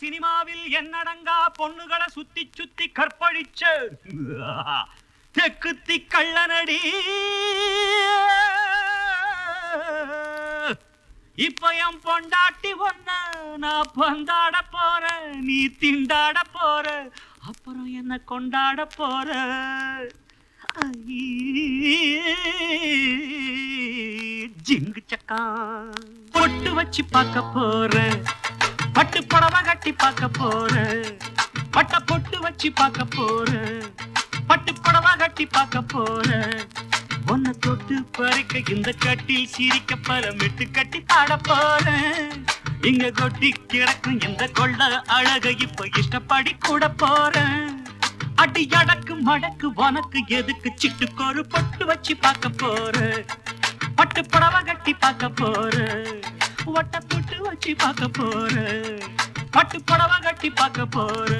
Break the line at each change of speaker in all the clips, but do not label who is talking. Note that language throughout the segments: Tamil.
சினிமாவில் என்னடங்கா பொண்ணுகளை சுத்தி சுத்தி கற்பழிச்ச? தெக்குத்தி கள்ளனடி. இப்ப என் பொண்டாட்டி ஒன்ன நான் பந்தாட போற நீ திண்டாட போற அப்புறம் என்ன கொண்டாட போற. ஜிங்கு சக்கா பொட்டு வச்சு பார்க்க போற. பட்டு புடவை கட்டி பார்க்க போறேன் பட்ட பொட்டு வச்சு பார்க்க போறேன் பட்டு புடவை கட்டி பார்க்க போறேன் ஒன்ன தொட்டு பறிக்க இந்த கட்டில் சிரிக்க பலமிட்டு கட்டி பாட போறேன் இங்க கொட்டி கிடக்கும் இந்த கொள்ள அழக இப்ப இஷ்டப்படி கூட போறேன் அடி அடக்கு மடக்கு உனக்கு எதுக்கு சிட்டுக்கொரு பொட்டு வச்சு பார்க்க போறேன் பட்டு புடவை கட்டி பார்க்க போறேன் ஒட்ட கட்டி பார்க்க போற. பட்டு புடவை கட்டி பார்க்க போற.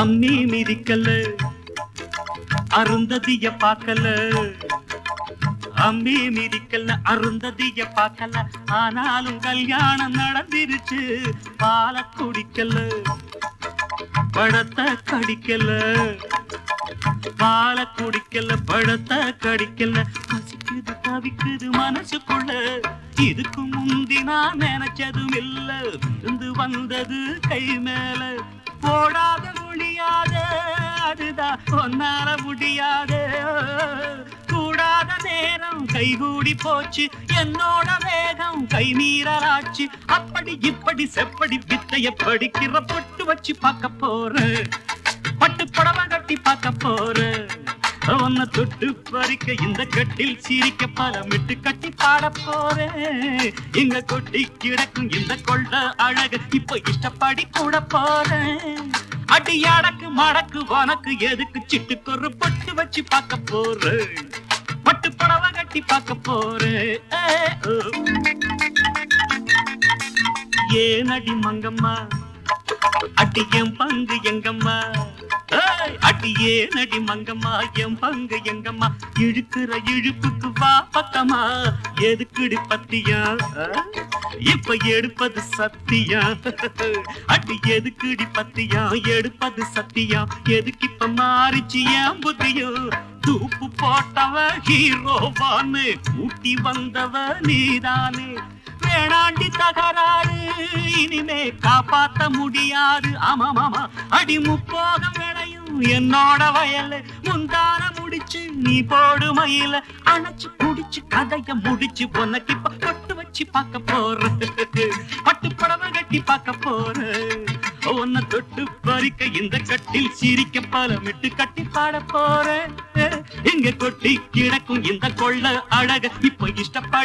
அம்மி மிதிக்கல அருந்ததிய பார்க்கல. அம்மி மிதிக்கல அருந்ததிய பார்க்கல. ஆனாலும் கல்யாணம் நடந்துருச்சு பால குடிக்கல படத்தை கடிக்கல. பால குடிக்கல படத்தை கடிக்கல. பசிக்குது தவிக்குது மனசுக்குள்ள. இதுக்கு முந்தி நான் நினைச்சதும் இல்ல இருந்து வந்தது கை மேல. போடாத முடியாத. அதுதான் ஒன்னால முடியாத. கூடாத நேரம் கைகூடி போச்சு. என்னோட வேகம் கை மீறலாச்சு. அப்படி இப்படி செப்படி வித்தைய படிக்கிற பொட்டு வச்சு பார்க்க போற. பட்டு புடவை கட்டி பார்க்க போற. உன்னை தொட்டு பறிக்க இந்த கட்டில் சிரிக்க பலமிட்டு கட்டி பாட போறேன் இங்க கொட்டி கிடக்கும் இந்த கொள்ள அழகு இப்ப இஷ்டப்படி கூட போறேன் அடி அடக்கு மடக்கு உனக்கு எதுக்கு சிட்டுக்கொரு பொட்டு வச்சு பார்க்க போறேன் பட்டு புடவை கட்டி பார்க்க போறேன் ஏன் அடி மங்கம்மா? அடி என் பங்கு எங்கம்மா? அடியே நடி மங்கம்மா என் பங்கு எங்கம்மா. இழுக்கிற இழுப்புக்கு வா பக்கமா. எதுக்குடி பத்தியா? இப்ப எடுப்பது சத்தியா? அடி எதுக்குடி பத்தியா? எடுப்பது சத்தியா? எதுக்கு இப்ப மாறிச்சு ஏன் புத்தியோ? தூப்பு போட்டவ ஹீரோவான்னு கூட்டி வந்தவ நீதானே. வேணாண்டி தகராறு இனிமே காப்பாத்த முடியாது. ஆமா மாமா அடி முப்போகம் விளையும் என்னோட வயல் முந்தார முடிச்சு நீ போடு மயில. அணைச்சு புடிச்சு கதைய முடிச்சு உனக்கு இப்ப பட்டு வச்சு பார்க்க போற. பட்டு புடவை கட்டி பார்க்க போற. உன்னை தொட்டு பறிக்க இந்த கட்டில் சிரிக்க பலமிட்டு கட்டி பாட போற. இங்க கொட்டி கிடக்கும் இந்த கொள்ள அழக இப்ப இஷ்டப்பட